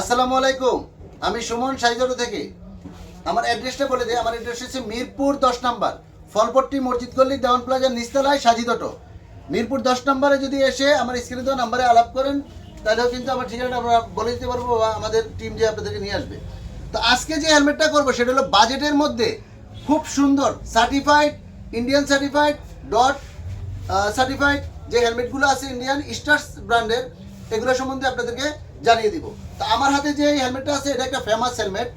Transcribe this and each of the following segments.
আসসালামু আলাইকুম। আমি সুমন সাইজটো থেকে। আমার অ্যাড্রেসটা বলে দিই, আমার অ্যাড্রেস হচ্ছে মিরপুর দশ নাম্বার, ফলপট্টি মসজিদ গল্লি দেওয়ান প্লাজার নিচতলায় সাজিদ অটো। মিরপুর দশ নম্বরে যদি এসে আমার স্ক্রিনে দেওয়া নাম্বারে আলাপ করেন, তাহলেও কিন্তু আমার ঠিকানাটা আমরা বলে দিতে পারব বা আমাদের টিম যে আপনাদেরকে নিয়ে আসবে। তো আজকে যে হেলমেটটা করব, সেটা হলো বাজেটের মধ্যে খুব সুন্দর certified Indian certified dot certified যে হেলমেটগুলো আছে ইন্ডিয়ান স্টার্স ব্র্যান্ডের এগুলো সম্বন্ধে আপনাদেরকে জানিয়ে দিব। তো আমার হাতে যে হেলমেটটা আছে, এটা একটা ফেমাস হেলমেট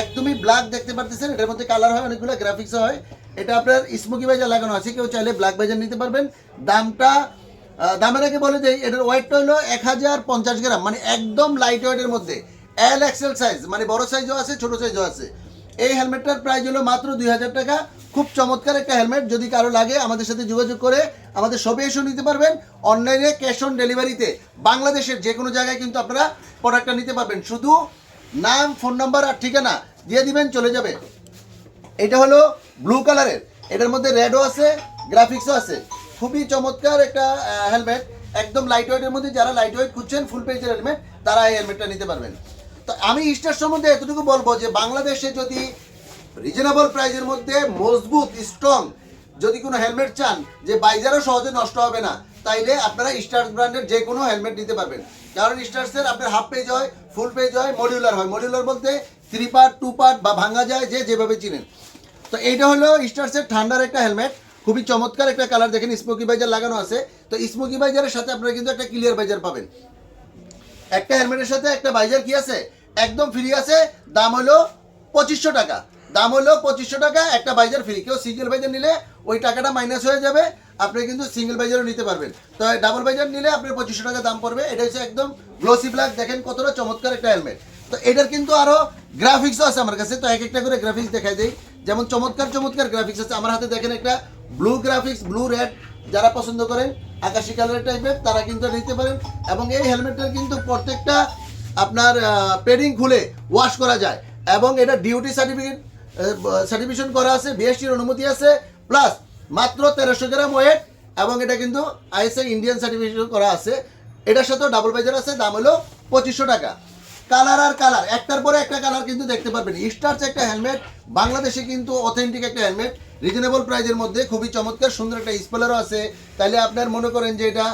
একদমই ব্ল্যাক দেখতে পারতেছেন, এটার মধ্যে কালার হয়, অনেকগুলো গ্রাফিক্স হয়। এটা আপনার স্মোকি বাইজার লাগানো আছে, কেউ চাইলে ব্ল্যাক বাইজার নিতে পারবেন। দামটা দামের আগে বলে দেই, এটার ওয়েটটা হলো এক হাজার পঞ্চাশ গ্রাম মানে একদম লাইট ওয়েটের মধ্যে। এল এক্সেল সাইজ মানে বড় সাইজও আছে, ছোট সাইজও আছে। এই হেলমেটটার প্রাইস হলো মাত্র দুই হাজার টাকা। খুব চমৎকার একটা হেলমেট, যদি কারও লাগে আমাদের সাথে যোগাযোগ করে আমাদের শপে এসেও নিতে পারবেন। অনলাইনে ক্যাশ অন ডেলিভারিতে বাংলাদেশের যে কোনো জায়গায় কিন্তু আপনারা প্রোডাক্টটা নিতে পারবেন। শুধু নাম ফোন নাম্বার আর ঠিকানা দিয়ে দিবেন, চলে যাবে। এটা হলো ব্লু কালারের এটার মধ্যে রেডও আছে গ্রাফিক্সও আছে। খুবই চমৎকার একটা হেলমেট একদম লাইট ওয়েটের মধ্যে যারা লাইট ওয়েট খুঁজছেন ফুল পেজের হেলমেট তারা এই হেলমেটটা নিতে পারবেন। তো আমি স্টার সম্বন্ধে এতটুকু বলব যে, বাংলাদেশে যদি রিজনেবল প্রাইসের মধ্যে মজবুত স্ট্রং যদি কোনো হেলমেট চান, যে বাইজারও সহজে নষ্ট হবে না, তাইলে আপনারা স্টার্স ব্র্যান্ডের যে কোনো হেলমেট নিতে পারবেন। কারণ স্টার্সের আপনার হাফ পেজ হয় ফুল পেজ হয় মডিউলার হয়। মডিউলার বলতে থ্রি পার্ট টু পার্ট বা ভাঙা যায়, যে যেভাবে চিনেন। তো এইটা হলো স্টার্সের ঠান্ডার একটা হেলমেট খুবই চমৎকার একটা কালার দেখেন স্মোকি বাইজার লাগানো আছে। তো স্মোকি বাইজারের সাথে আপনারা কিন্তু একটা ক্লিয়ার বাইজার পাবেন। একটা হেলমেটের সাথে একটা বাইজার কি আছে? একদম ফ্রি আছে, দাম হলো পঁচিশশো টাকা। দাম হলো পঁচিশশো টাকা, একটা বাইজার ফ্রি কেউ সিঙ্গেল বাইজার নিলে ওই টাকাটা মাইনাস হয়ে যাবে, আপনি কিন্তু সিঙ্গেল বাইজারও নিতে পারবেন। তো ডাবল বাইজার নিলে আপনার পঁচিশশো টাকা দাম পড়বে। এটা হচ্ছে একদম গ্লোসি ব্ল্যাক দেখেন কতটা চমৎকার একটা হেলমেট তো এটার কিন্তু আরও গ্রাফিক্সও আছে আমার কাছে। তো এক একটা করে গ্রাফিক্স দেখাই দেই। যেমন চমৎকার চমৎকার গ্রাফিক্স আছে। আমার হাতে দেখেন একটা ব্লু গ্রাফিক্স ব্লু রেড যারা পছন্দ করেন, আকাশি কালারের টাইপের তারা কিন্তু নিতে পারেন। এবং এই হেলমেটটার কিন্তু প্রত্যেকটা আপনার পেডিং খুলে ওয়াশ করা যায়। এবং এটা ডিউটি সার্টিফিকেট সার্টিফিকেশন করা আছে বিএসটির অনুমতি আছে প্লাস মাত্র তেরোশো গ্রাম ওয়েট এবং এটা কিন্তু আইএসআই ইন্ডিয়ান সার্টিফিকেশন করা আছে। এটার সাথেও ডাবল বাইজার আছে, দাম হলো পঁচিশশো টাকা। কালার আর কালার একটার পরে একটা কালার কিন্তু দেখতে পারবেন। স্টার্স একটা হেলমেট বাংলাদেশে কিন্তু অথেন্টিক একটা হেলমেট রিজনেবল প্রাইজের মধ্যে খুবই চমৎকার, সুন্দর একটা স্পেলারও আছে। তাহলে আপনার মনে করেন যে এটা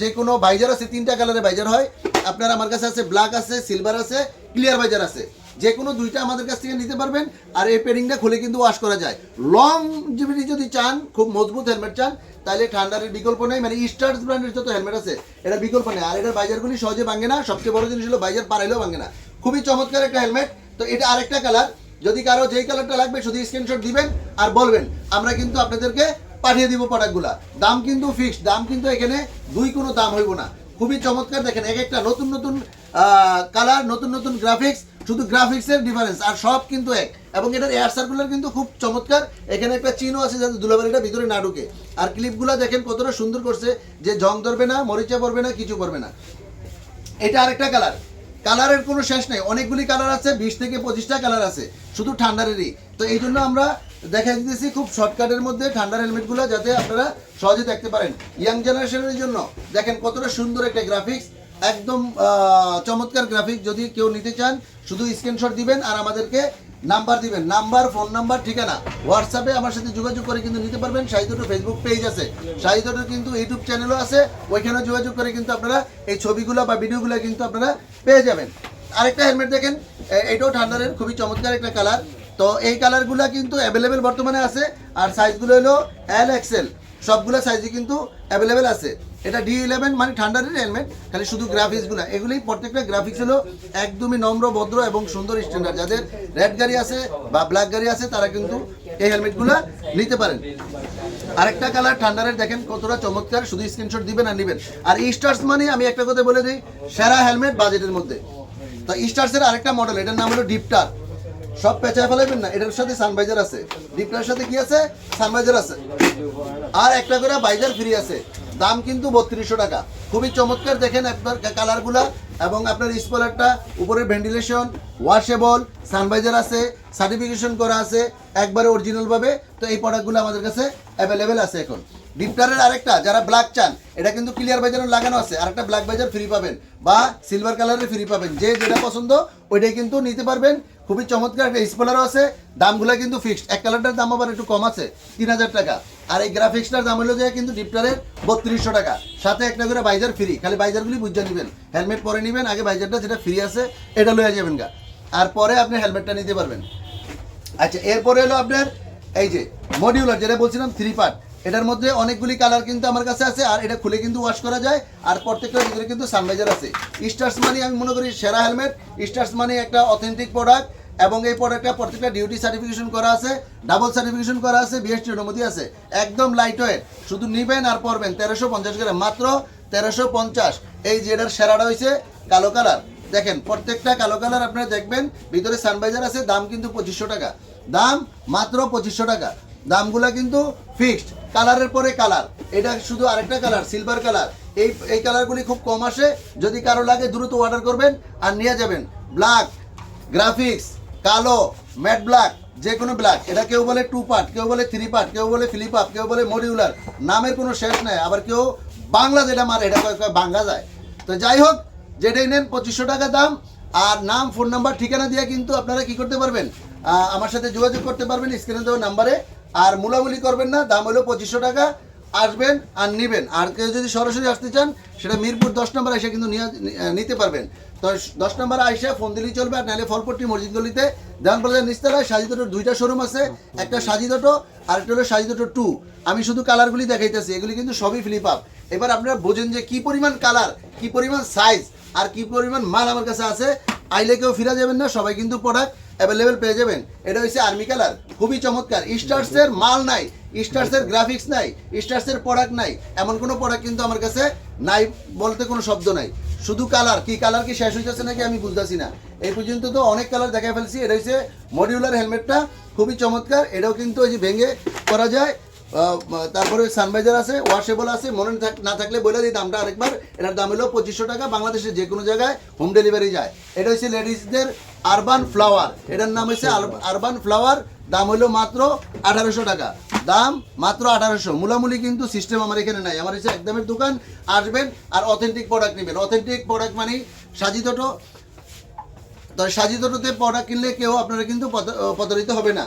যে কোনো বাইজার আছে, তিনটা কালারের বাইজার হয়। আপনার আমার কাছে আছে ব্ল্যাক আছে সিলভার আছে ক্লিয়ার বাইজার আছে। যে কোনো দুইটা আমাদের কাছ থেকে নিতে পারবেন, আর এই পেডিংটা খুলে কিন্তু ওয়াশ করা যায়। লং জিবিটি যদি চান, খুব মজবুত হেলমেট চান তাহলে ঠান্ডারের বিকল্প নেই। মানে স্টার্স ব্র্যান্ডের যত হেলমেট আছে, এটা বিকল্প নেই। আর এটার বাইজারগুলি সহজে ভাঙে না। সবচেয়ে বড় জিনিস হলো বাইজার পারাইলেও ভাঙে না। খুবই চমৎকার একটা হেলমেট তো এটা আরেকটা কালার যদি কারও যেই কালারটা লাগবে, শুধু স্ক্রিনশট দিবেন আর বলবেন, আমরা কিন্তু আপনাদেরকে পাঠিয়ে দিব প্রোডাক্টগুলা দাম কিন্তু ফিক্সড দাম কিন্তু এখানে দুই কোনো দাম হইব না। খুবই চমৎকার। দেখেন, এক একটা নতুন নতুন কালার নতুন নতুন গ্রাফিক্স শুধু গ্রাফিক্সের ডিফারেন্স আর সব কিন্তু এক। এবং এটার এয়ার সার্কুলার কিন্তু খুব চমৎকার। এখানে একটা চিহ্ন আছে যাতে দুলাবাড়িটা ভিতরে না ঢুকে। আর ক্লিপগুলো দেখেন কতটা সুন্দর করছে, যে জং ধরবে না, মরিচা পড়বে না, কিছু পড়বে না। এটা আরেকটা কালার কালারের কোনো শেষ নেই। অনেকগুলি কালার আছে, বিশ থেকে পঁচিশটা কালার আছে। শুধু ঠান্ডারেরই। তো এই জন্য আমরা দেখা দিতেছি খুব শর্টকাটের মধ্যে ঠান্ডার হেলমেটগুলো যাতে আপনারা সহজে দেখতে পারেন। ইয়াং জেনারেশনের জন্য। দেখেন কতটা সুন্দর একটা গ্রাফিক্স একদম চমৎকার গ্রাফিক যদি কেউ নিতে চান, শুধু স্ক্রিনশট দিবেন আর আমাদেরকে নাম্বার দিবেন। নাম্বার ফোন নাম্বার ঠিকানা। হোয়াটসঅ্যাপে আমার সাথে যোগাযোগ করে কিন্তু নিতে পারবেন। সাহিত্যটোর ফেসবুক পেজ আছে। সাহিত্যটোর কিন্তু ইউটিউব চ্যানেলও আছে। ওইখানে যোগাযোগ করে কিন্তু আপনারা এই ছবিগুলো বা ভিডিওগুলো কিন্তু আপনারা পেয়ে যাবেন। আরেকটা হেলমেট দেখেন। এটাও ঠান্ডারের খুবই চমৎকার একটা কালার তো এই কালারগুলো কিন্তু অ্যাভেলেবেল বর্তমানে আছে। আর সাইজগুলো হলো এল এক্সেল সবগুলো সাইজই কিন্তু অ্যাভেলেবেল আছে। এটা ডি ইলেভেন মানে ঠান্ডারের হেলমেট খালি শুধু গ্রাফিক্সগুলো এগুলি প্রত্যেকটা গ্রাফিক্স হলো একদমই নম্র, ভদ্র এবং সুন্দর স্ট্যান্ডার্ড যাদের রেড গাড়ি আছে বা ব্ল্যাক গাড়ি আছে, তারা কিন্তু এই হেলমেটগুলো নিতে পারেন। আরেকটা কালার ঠান্ডারের দেখেন কতটা চমৎকার। শুধু স্ক্রিনশট দিবেন আর নেবেন। আর স্টার্স মানে আমি একটা কথা বলে দিই, সেরা হেলমেট বাজেটের মধ্যে। তো স্টার্সের আরেকটা মডেল এটার নাম হলো ডিপটার সব পেঁচায় ফেলাবেন না, এটার সাথে সানভাইজার আছে। ডিপটার সাথে কি আছে? সানভাইজার আছে। আর একটা করে বাইজার ফ্রি আছে। দাম কিন্তু বত্রিশশো টাকা। খুবই চমৎকার দেখেন আপনার কালারগুলা এবং আপনার স্পলারটা, উপরে ভেন্টিলেশন ওয়াশেবল সানভাইজার আছে সার্টিফিকেশন করা আছে, একবারে অরিজিনালভাবে তো এই প্রোডাক্টগুলো আমাদের কাছে অ্যাভেলেবেল আছে এখন। ডিপটারের আরেকটা, যারা ব্ল্যাক চান, এটা কিন্তু ক্লিয়ার বাজারে লাগানো আছে। আরেকটা ব্ল্যাক বাজার ফ্রি পাবেন বা সিলভার কালারের ফ্রি পাবেন। যে যেটা পছন্দ, ওইটাই কিন্তু নিতে পারবেন। খুবই চমৎকার একটা স্পলারও আছে। দামগুলো কিন্তু ফিক্সড এক কালারটার দাম আবার একটু কম আছে, তিন হাজার টাকা। আর এই গ্রাফিক্সটার দাম হলো যে কিন্তু ডিপটারের বত্রিশশো টাকা। সাথে একটা করে বাইজার ফ্রি খালি বাইজারগুলি বুঝে নেবেন। হেলমেট পরে নেবেন। আগে বাইজারটা যেটা ফ্রি আছে, এটা লয়ে যাবেন গা। আর পরে আপনি হেলমেটটা নিতে পারবেন। আচ্ছা এরপরে হলো আপনার এই যে মডিউলার যেটা বলছিলাম থ্রি পার্ট এটার মধ্যে অনেকগুলি কালার কিন্তু আমার কাছে আছে, আর এটা খুলে কিন্তু ওয়াশ করা যায়। আর প্রত্যেকটার ভিতরে কিন্তু সানভাইজার আছে। স্টার্স মানি আমি মনে করি সেরা হেলমেট স্টার্স মানি একটা অথেন্টিক প্রোডাক্ট এবং এই প্রোডাক্টটা প্রত্যেকটা ডিউটি সার্টিফিকেশন করা আছে ডাবল সার্টিফিকেশন করা আছে বিএসটি অনুমতি আছে। একদম লাইট ওয়েট শুধু নিবেন আর পরবেন। তেরোশো পঞ্চাশ গ্রাম। মাত্র তেরোশো পঞ্চাশ। এই এটার সেরাটা হয়েছে কালো কালার। দেখেন, প্রত্যেকটা কালো কালার আপনারা দেখবেন, ভিতরে সানভাইজার আছে, দাম কিন্তু পঁচিশশো টাকা। দাম মাত্র পঁচিশশো টাকা। দামগুলো কিন্তু ফিক্সড কালারের পরে কালার। এটা শুধু আরেকটা কালার সিলভার কালার। এই এই কালারগুলি খুব কম আসে। যদি কারও লাগে, দ্রুত অর্ডার করবেন আর নিয়ে যাবেন। ব্ল্যাক গ্রাফিক্স কালো ম্যাট ব্ল্যাক যে কোনো ব্ল্যাক এটা কেউ বলে টু পার্ট কেউ বলে থ্রি পার্ট কেউ বলে ফ্লিপ আপ কেউ বলে মডিউলার নামের কোনো শেষ নেই, আবার কেউ বাংলা যেটা মারে, এটা কয়েক কয় বাংলা যায়। তো যাই হোক, যেটাই নেন, পঁচিশশো টাকা দাম। আর নাম ফোন নাম্বার ঠিকানা দিয়ে কিন্তু আপনারা কি করতে পারবেন? আমার সাথে যোগাযোগ করতে পারবেন স্ক্রিনে দেওয়া নাম্বারে আর মূলামূলি করবেন না, দাম হলো পঁচিশশো টাকা। আসবেন আর নেবেন। আর কেউ যদি সরাসরি আসতে চান, সেটা মিরপুর দশ নম্বর এসে কিন্তু নিতে পারবেন। তো দশ নম্বর আইসে ফোন দিলেই চলবে, আর নাহলে ফলপট্টি মসজিদ গলিতে দেওয়ান প্লাজার নিচতলায় সাজিদোটোর দুইটা শোরুম আছে, একটা সাজিদোটো আর একটা হলো সাজিদোটো টু আমি শুধু কালারগুলি দেখাইতেছি, এগুলি কিন্তু সবই ফ্লিপ আপ এবার আপনারা বোঝেন যে কি পরিমাণ কালার কি পরিমাণ সাইজ আর কি পরিমাণ মাল আমার কাছে আছে। আইলে কেউ ফিরা যাবেন না, সবাই কিন্তু প্রোডাক্ট অ্যাভেলেবেল পেয়ে যাবেন। এটা হচ্ছে আর্মি কালার খুবই চমৎকার। স্টার্সের মাল নাই স্টার্সের গ্রাফিক্স নাই স্টার্সের প্রোডাক্ট নাই এমন কোনো প্রোডাক্ট কিন্তু আমার কাছে নাই বলতে কোনো শব্দ নাই। শুধু কালার কি কালার কি শেষ হইতেছে নাকি আমি বুঝতেছি না। এই পর্যন্ত তো অনেক কালার দেখা ফেলছি এটা হচ্ছে মডিউলার হেলমেটটা খুবই চমৎকার এটাও কিন্তু ওই যে ভেঙে করা যায়। তারপরে সানভাইজার আছে ওয়াশেবল আছে মনে না থাকলে বলে দিই দামটা আরেকবার। এটার দাম হলো পঁচিশশো টাকা বাংলাদেশের যে কোনো জায়গায় হোম ডেলিভারি যায়। এটা হচ্ছে লেডিসদের আরবান ফ্লাওয়ার এটার নাম হচ্ছে আরবান ফ্লাওয়ার দাম হলো মাত্র আঠারোশো টাকা। দাম মাত্র আঠারোশো। মূলামূলি কিন্তু সিস্টেম আমার এখানে নাই। আমার হচ্ছে একদমের দোকান, আসবেন আর অথেন্টিক প্রোডাক্ট নেবেন। অথেন্টিক প্রোডাক্ট মানে সাজিতটো তো সাজিদটোতে প্রোডাক্ট কিনলে কেউ আপনারা কিন্তু প্রতারিত হবে না।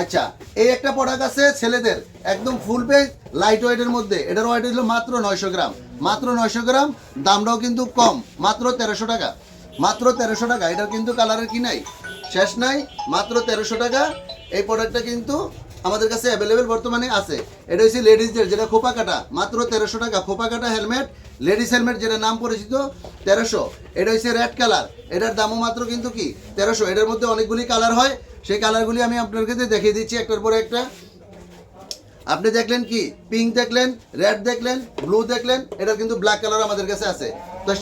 আচ্ছা এই একটা প্রোডাক্ট আছে ছেলেদের, একদম ফুল পেজ লাইট ওয়েটের মধ্যে। এটার ওয়েট হলো মাত্র নয়শো গ্রাম। মাত্র নয়শো গ্রাম, দামটাও কিন্তু কম। মাত্র তেরোশো টাকা। মাত্র তেরোশো টাকা। এটার কিন্তু কালারের কি নাই? শেষ নাই। মাত্র তেরোশো টাকা। এই প্রোডাক্টটা কিন্তু আমাদের কাছে অ্যাভেলেবেল বর্তমানে আছে। এটা হচ্ছে লেডিসদের যেটা খোপা কাটা মাত্র তেরোশো টাকা। খোপা কাটা হেলমেট লেডিস হেলমেট যেটা নাম পরিচিত, তেরোশো। এটা হচ্ছে রেড কালার এটার দামও মাত্র কিন্তু কি? তেরোশো। এটার মধ্যে অনেকগুলি কালার হয়। সেই কালারগুলি আমি আপনার কাছে দেখিয়ে দিচ্ছি একটার পরে একটা। আপনি দেখলেন কি? পিঙ্ক দেখলেন রেড দেখলেন ব্লু দেখলেন এটা কিন্তু ব্ল্যাক কালার আমাদের কাছে আছে।